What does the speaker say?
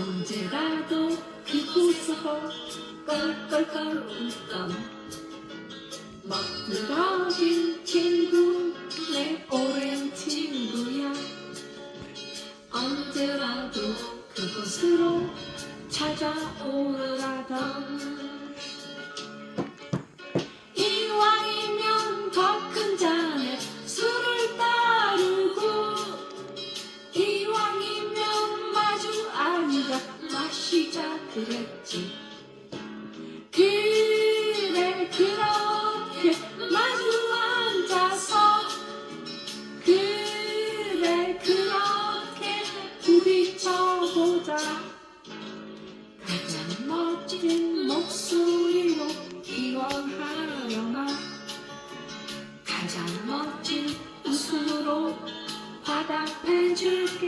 언제라도 그곳으로 껄껄껄 웃던 멋들어진 친구 내 오랜 친구야. 언제라도 그곳으로 시자 그랬지. 그래 그렇게 마주 앉아서 그래 그렇게 부딪혀보자. 가장 멋진 목소리로 기원하려나? 가장 멋진 웃음으로 화답해줄게